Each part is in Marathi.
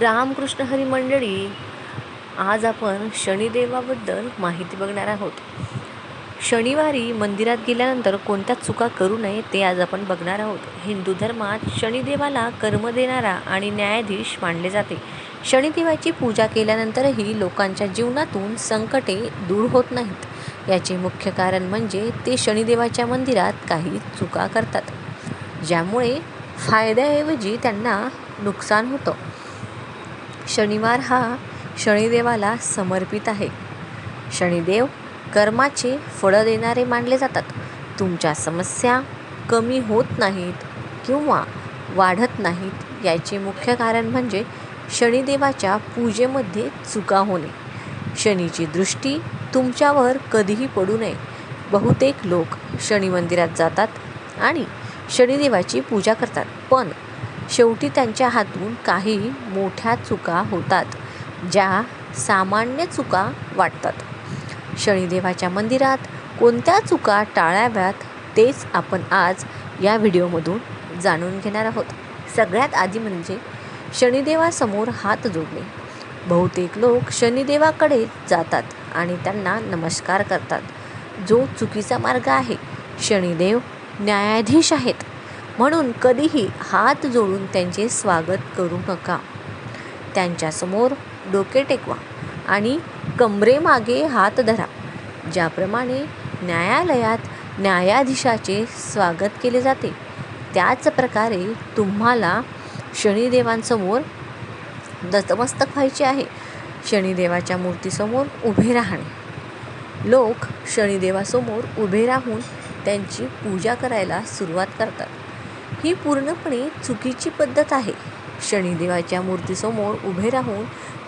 रामकृष्ण हरी मंडळी आज आपण शनिदेवाबद्दल माहिती बघणार आहोत. शनिवारी मंदिरात गेल्यानंतर कोणत्या चुका करू नये ते आज आपण बघणार आहोत. हिंदू धर्मात शनिदेवाला कर्म देणारा आणि न्यायाधीश मानले जाते. शनिदेवाची पूजा केल्यानंतरही लोकांच्या जीवनातून संकटे दूर होत नाहीत. याचे मुख्य कारण म्हणजे ते शनिदेवाच्या मंदिरात काही चुका करतात ज्यामुळे फायद्याऐवजी त्यांना नुकसान होतं. शनिवार हा शनिदेवाला समर्पित आहे. शनिदेव कर्माचे फळं देणारे मानले जातात. तुमच्या समस्या कमी होत नाहीत किंवा वाढत नाहीत याचे मुख्य कारण म्हणजे शनिदेवाच्या पूजेमध्ये चुका होणे. शनीची दृष्टी तुमच्यावर कधीही पडू नये. बहुतेक लोक शनी मंदिरात जातात आणि शनिदेवाची पूजा करतात. पण शेवटी त्यांच्या हातून काही मोठ्या चुका होतात ज्या सामान्य चुका वाटतात. शनिदेवाच्या मंदिरात कोणत्या चुका टाळाव्यात तेच आपण आज या व्हिडिओमधून जाणून घेणार आहोत. सगळ्यात आधी म्हणजे शनिदेवासमोर हात जोडणे. बहुतेक लोक शनिदेवाकडे जातात आणि त्यांना नमस्कार करतात. जो चुकीचा मार्ग आहे शनिदेव न्यायाधीश आहेत. म्हणून कधीही हात जोडून त्यांचे स्वागत करू नका. त्यांच्यासमोर डोके टेकवा आणि कमरेमागे हात धरा ज्याप्रमाणे न्यायालयात न्यायाधीशाचे स्वागत केले जाते. त्याच प्रकारे तुम्हाला शनिदेवांसमोर दतमस्तक व्हायचे आहे. शनिदेवाच्या मूर्तीसमोर उभे राहणे. लोक शनिदेवासमोर उभे राहून त्यांची पूजा करायला सुरुवात करतात. ही पूर्णपणे चुकीची पद्धत आहे. शनिदेवाच्या मूर्तीसमोर उभे राहून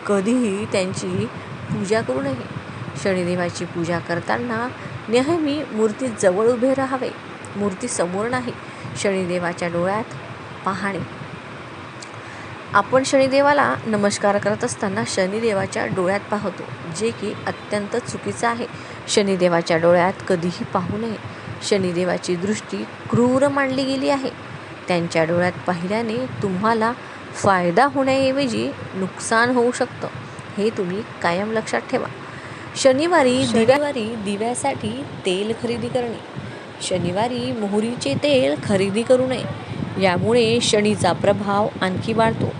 कधीही त्यांची पूजा करू नये. शनिदेवाची पूजा करताना नेहमी मूर्तीजवळ उभे राहावे. मूर्तीसमोर नाही शनिदेवाच्या डोळ्यात पाहणे. आपण शनिदेवाला नमस्कार करत असताना शनिदेवाच्या डोळ्यात पाहतो जे की अत्यंत चुकीचं आहे. शनिदेवाच्या डोळ्यात कधीही पाहू नये. शनिदेवाची दृष्टी क्रूर मानली गेली आहे. त्यांच्या डोळ्यात पाहिल्याने तुम्हाला फायदा होण्याऐवजी नुकसान होऊ शकतं. हे तुम्ही कायम लक्षात ठेवा. शनिवारी शनिवारी दिव्यासाठी तेल खरेदी करणे. शनिवारी मोहरीचे तेल खरेदी करू नये. यामुळे शनीचा प्रभाव आणखी वाढतो.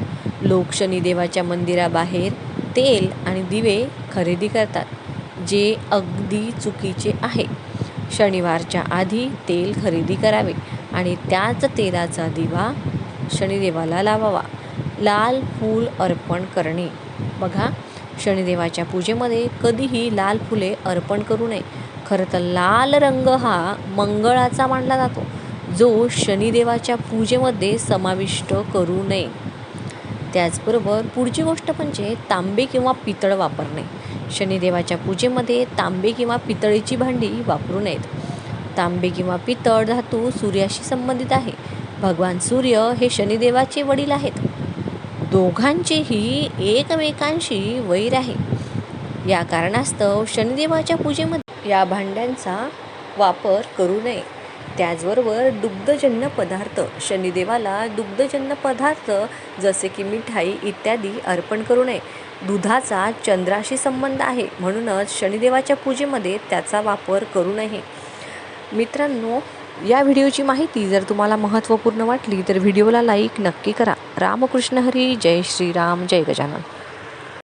लोक शनिदेवाच्या मंदिराबाहेर तेल आणि दिवे खरेदी करतात जे अगदी चुकीचे आहे. शनिवारच्या आधी तेल खरेदी करावे. आणि त्याच तेलाचा दिवा शनिदेवाला लावावा. लाल फूल अर्पण करणे. बघा शनिदेवाच्या पूजेमध्ये कधीही लाल फुले अर्पण करू नये. खरं तर लाल रंग हा मंगळाचा मानला जातो जो शनिदेवाच्या पूजेमध्ये समाविष्ट करू नये. त्याचबरोबर पुढची गोष्ट म्हणजे तांबे किंवा पितळ वापरणे. शनिदेवाच्या पूजेमध्ये तांबे किंवा पितळीची भांडी वापरू नयेत. तांबे किंवा पितळ धातू सूर्याशी संबंधित आहे. भगवान सूर्य हे शनिदेवाचे वडील आहेत. दोघांचेही एकमेकांशी वैर आहे. या कारणास्तव शनिदेवाच्या पूजेमध्ये या भांड्यांचा वापर करू नये. त्याचबरोबर दुग्धजन्य पदार्थ शनिदेवाला दुग्धजन्य पदार्थ जसे की मिठाई इत्यादी अर्पण करू नये. दुधाचा चंद्राशी संबंध आहे म्हणूनच शनिदेवाच्या पूजेमध्ये त्याचा वापर करू नये. मित्रांनो या व्हिडिओची माहिती जर तुम्हाला महत्त्वपूर्ण वाटली तर व्हिडिओला लाईक नक्की करा. रामकृष्ण हरी जय श्रीराम जय गजानन.